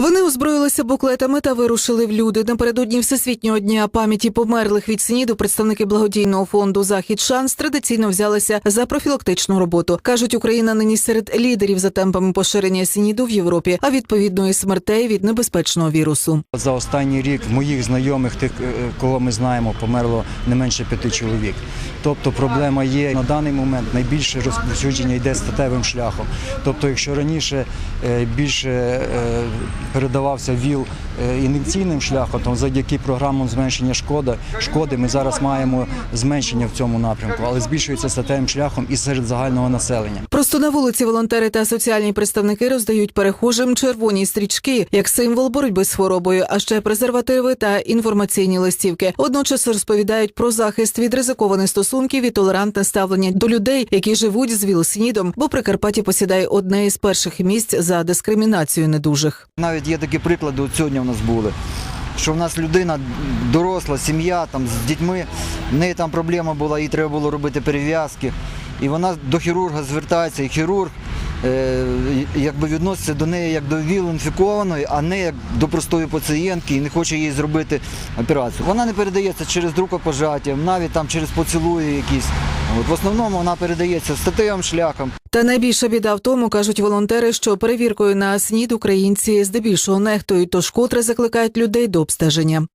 Вони озброїлися буклетами та вирушили в люди. Напередодні всесвітнього дня пам'яті померлих від СНІДу представники благодійного фонду Захід Шанс традиційно взялися за профілактичну роботу. кажуть, Україна нині серед лідерів за темпами поширення СНІДу в Європі, а відповідно і смертей від небезпечного вірусу. За останній рік моїх знайомих, тих, е, кого ми знаємо, померло не менше п'яти чоловік. Тобто проблема є на даний момент найбільше розповсюдження йде статевим шляхом. Тобто, якщо раніше е, більше е, передавався ВІЛ ін'єкційним шляхом, то завдяки програмам зменшення шкоди, шкоди ми зараз маємо зменшення в цьому напрямку, але збільшується статевим шляхом і серед загального населення. Просто на вулиці волонтери та соціальні представники роздають перехожим червоні стрічки як символ боротьби з хворобою, а ще презервативи та інформаційні листівки. Водночас розповідають про захист від ризикованих стосунків і толерантне ставлення до людей, які живуть з ВІЛ-СНІДом, бо Прикарпаття посідає одне із перших місць за дискримінацію недужих. Навіть є такі приклади, от сьогодні нас були. Що в нас людина доросла, сім'я там з дітьми, в неї там проблема була, їй треба було робити перев'язки. І вона до хірурга звертається, і хірург якби відноситься до неї як до ВІЛ-інфікованої, а не як до простої пацієнтки і не хоче їй зробити операцію. Вона не передається через рукопожаття, навіть там через поцілуї якісь. От, в основному вона передається статевим шляхом. Та найбільша біда в тому, кажуть волонтери, що перевіркою на СНІД українці здебільшого нехтують, тож котре закликають людей до обстеження.